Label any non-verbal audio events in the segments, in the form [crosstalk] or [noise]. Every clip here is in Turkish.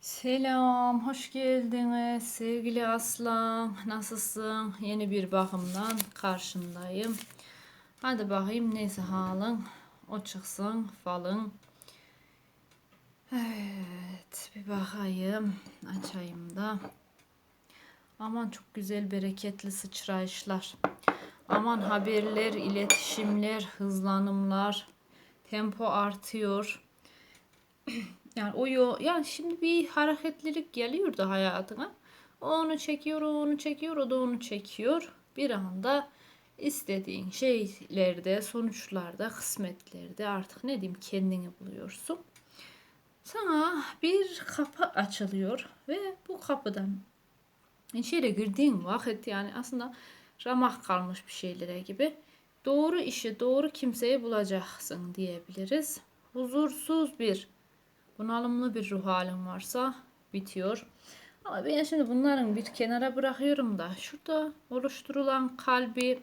Selam, hoş geldiniz sevgili Aslan. Nasılsın? Yeni bir bakımdan karşındayım. Hadi bakayım neyse halın. O çıksın falın. Evet, bir bakayım. Açayım da. Aman çok güzel bereketli sıçrayışlar. Aman haberler, iletişimler, hızlanımlar. Tempo artıyor. [clears throat] Yani o yo yani şimdi bir hareketlilik geliyor da hayatına. Onu çekiyor, onu çekiyor, o da onu çekiyor. Bir anda istediğin şeylerde, sonuçlarda, kısmetlerde artık ne diyeyim kendini buluyorsun. Sana bir kapı açılıyor ve bu kapıdan içeri girdiğin vakit yani aslında ramak kalmış bir şeylere gibi doğru işi, doğru kimseyi bulacaksın diyebiliriz. Huzursuz bir bunalımlı bir ruh halim varsa bitiyor. Ama ben şimdi bunların bir kenara bırakıyorum da şurada oluşturulan kalbi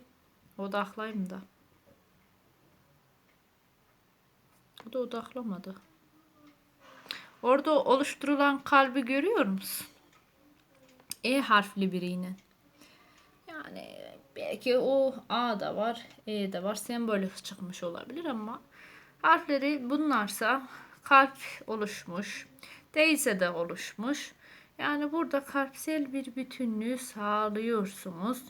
odaklayayım da. O da odaklamadı. Orada oluşturulan kalbi görüyor musun? E harfli biriyle. Yani belki o A da var, E de var, sembolik çıkmış olabilir ama harfleri bunlarsa kalp oluşmuş. Değilse de oluşmuş. Yani burada kalpsel bir bütünlüğü sağlıyorsunuz.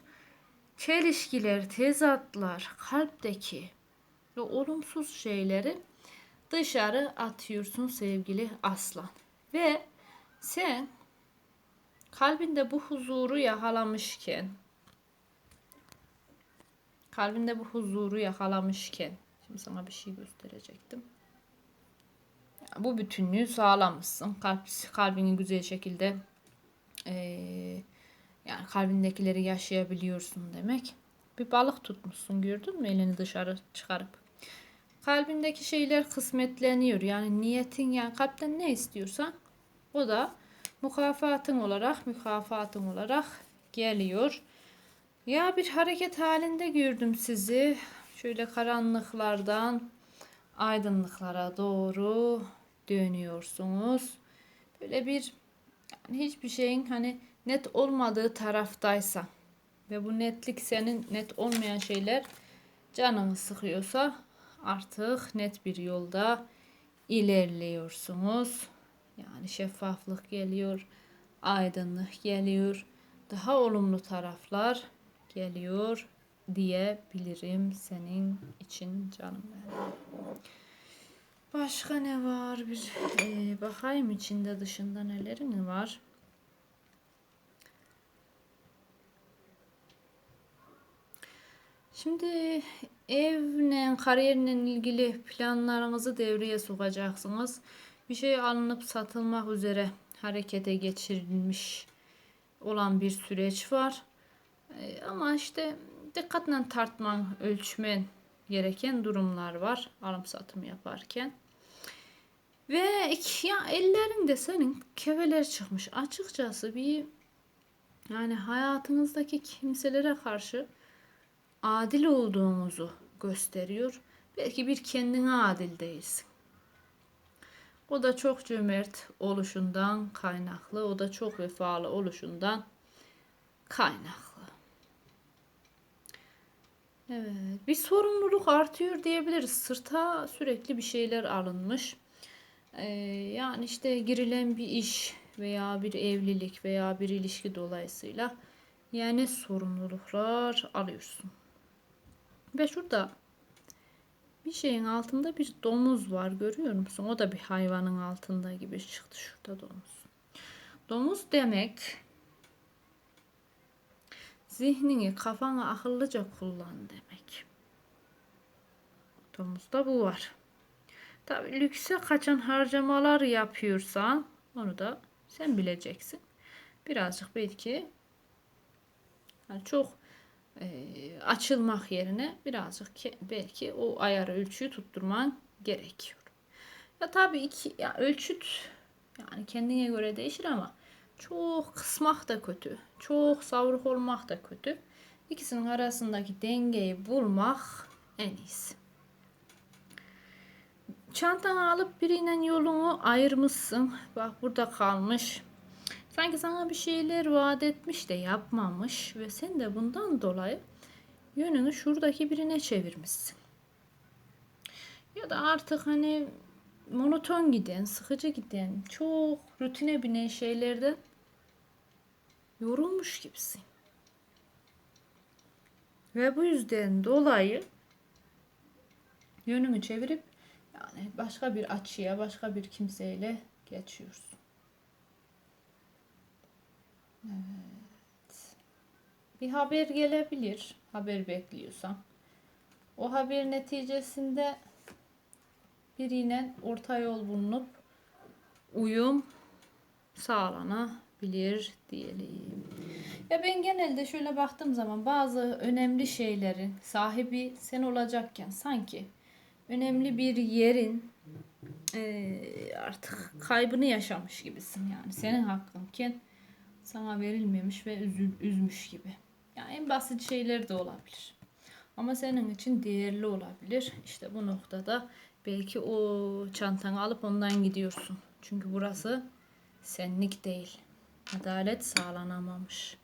Çelişkiler, tezatlar, kalpteki ve olumsuz şeyleri dışarı atıyorsun sevgili aslan. Ve sen kalbinde bu huzuru yakalamışken kalbinde bu huzuru yakalamışken şimdi sana bir şey gösterecektim bu bütünlüğü sağlamışsın. Kalp, kalbini güzel şekilde e, yani kalbindekileri yaşayabiliyorsun demek. Bir balık tutmuşsun gördün mü elini dışarı çıkarıp. Kalbindeki şeyler kısmetleniyor. Yani niyetin yani kalpten ne istiyorsan o da mukafatın olarak mükafatın olarak geliyor. Ya bir hareket halinde gördüm sizi. Şöyle karanlıklardan aydınlıklara doğru dönüyorsunuz. Böyle bir yani hiçbir şeyin hani net olmadığı taraftaysa ve bu netlik senin net olmayan şeyler canını sıkıyorsa artık net bir yolda ilerliyorsunuz. Yani şeffaflık geliyor, aydınlık geliyor, daha olumlu taraflar geliyor diyebilirim senin için canım benim. Başka ne var? Bir e, bakayım içinde dışında nelerin var. Şimdi evle, kariyerle ilgili planlarınızı devreye sokacaksınız. Bir şey alınıp satılmak üzere harekete geçirilmiş olan bir süreç var. E, ama işte dikkatle tartman, ölçmen gereken durumlar var alım satım yaparken. Ve iki, ya ellerinde senin keveler çıkmış. Açıkçası bir yani hayatınızdaki kimselere karşı adil olduğunuzu gösteriyor. Belki bir kendine adil değilsin. O da çok cömert oluşundan kaynaklı, o da çok vefalı oluşundan kaynaklı. Evet, bir sorumluluk artıyor diyebiliriz. Sırta sürekli bir şeyler alınmış. Ee, yani işte girilen bir iş veya bir evlilik veya bir ilişki dolayısıyla yani sorumluluklar alıyorsun. Ve şurada bir şeyin altında bir domuz var görüyor musun? O da bir hayvanın altında gibi çıktı şurada domuz. Domuz demek zihnini kafana akıllıca kullan demek. Domuzda bu var. Tabi lükse kaçan harcamalar yapıyorsan onu da sen bileceksin. Birazcık belki yani çok e, açılmak yerine birazcık ke, belki o ayarı ölçüyü tutturman gerekiyor. Ya tabii iki ya ölçüt yani kendine göre değişir ama çok kısmak da kötü. Çok savruk olmak da kötü. İkisinin arasındaki dengeyi bulmak en iyisi çantanı alıp biriyle yolunu ayırmışsın. Bak burada kalmış. Sanki sana bir şeyler vaat etmiş de yapmamış ve sen de bundan dolayı yönünü şuradaki birine çevirmişsin. Ya da artık hani monoton giden, sıkıcı giden, çok rutine binen şeylerde yorulmuş gibisin. Ve bu yüzden dolayı yönümü çevirip yani başka bir açıya, başka bir kimseyle geçiyorsun. Evet. Bir haber gelebilir. Haber bekliyorsan. O haber neticesinde biriyle orta yol bulunup uyum sağlanabilir diyelim. Ya ben genelde şöyle baktığım zaman bazı önemli şeylerin sahibi sen olacakken sanki önemli bir yerin eee, artık kaybını yaşamış gibisin yani senin hakkınken sana verilmemiş ve üzül, üzmüş gibi. Yani en basit şeyler de olabilir. Ama senin için değerli olabilir. İşte bu noktada belki o çantanı alıp ondan gidiyorsun. Çünkü burası senlik değil. Adalet sağlanamamış.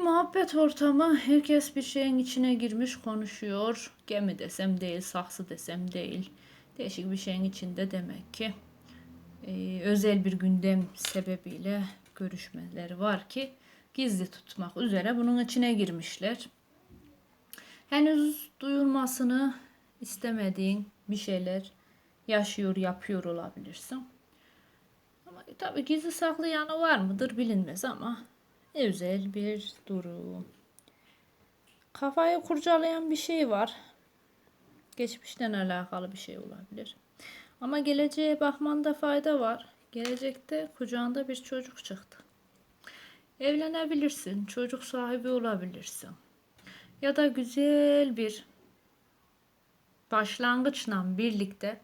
Bir muhabbet ortamı. Herkes bir şeyin içine girmiş konuşuyor. Gemi desem değil, saksı desem değil. Değişik bir şeyin içinde demek ki. Ee, özel bir gündem sebebiyle görüşmeleri var ki gizli tutmak üzere bunun içine girmişler. Henüz duyulmasını istemediğin bir şeyler yaşıyor, yapıyor olabilirsin. Ama tabii gizli saklı yanı var mıdır bilinmez ama özel bir durum. Kafayı kurcalayan bir şey var. Geçmişten alakalı bir şey olabilir. Ama geleceğe bakmanda fayda var. Gelecekte kucağında bir çocuk çıktı. Evlenebilirsin, çocuk sahibi olabilirsin. Ya da güzel bir başlangıçla birlikte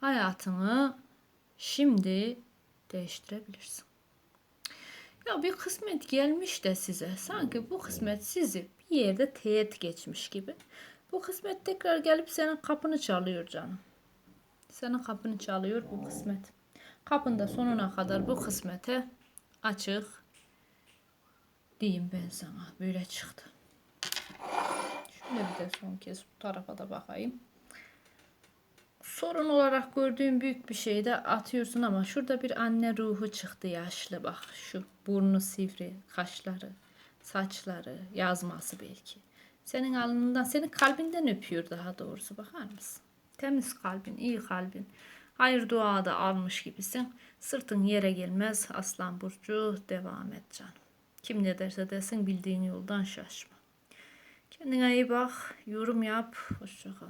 hayatını şimdi değiştirebilirsin. Ya bir kısmet gelmiş de size. Sanki bu kısmet sizi bir yerde teğet geçmiş gibi. Bu kısmet tekrar gelip senin kapını çalıyor canım. Senin kapını çalıyor bu kısmet. Kapında sonuna kadar bu kısmete açık diyeyim ben sana. Böyle çıktı. Şöyle bir de son kez bu tarafa da bakayım. Sorun olarak gördüğüm büyük bir şey de atıyorsun ama şurada bir anne ruhu çıktı yaşlı bak. Şu burnu sivri, kaşları, saçları, yazması belki. Senin alnından, senin kalbinden öpüyor daha doğrusu bakar mısın? Temiz kalbin, iyi kalbin. Hayır dua da almış gibisin. Sırtın yere gelmez aslan burcu devam et canım. Kim ne derse desin bildiğin yoldan şaşma. Kendine iyi bak, yorum yap, hoşça kal.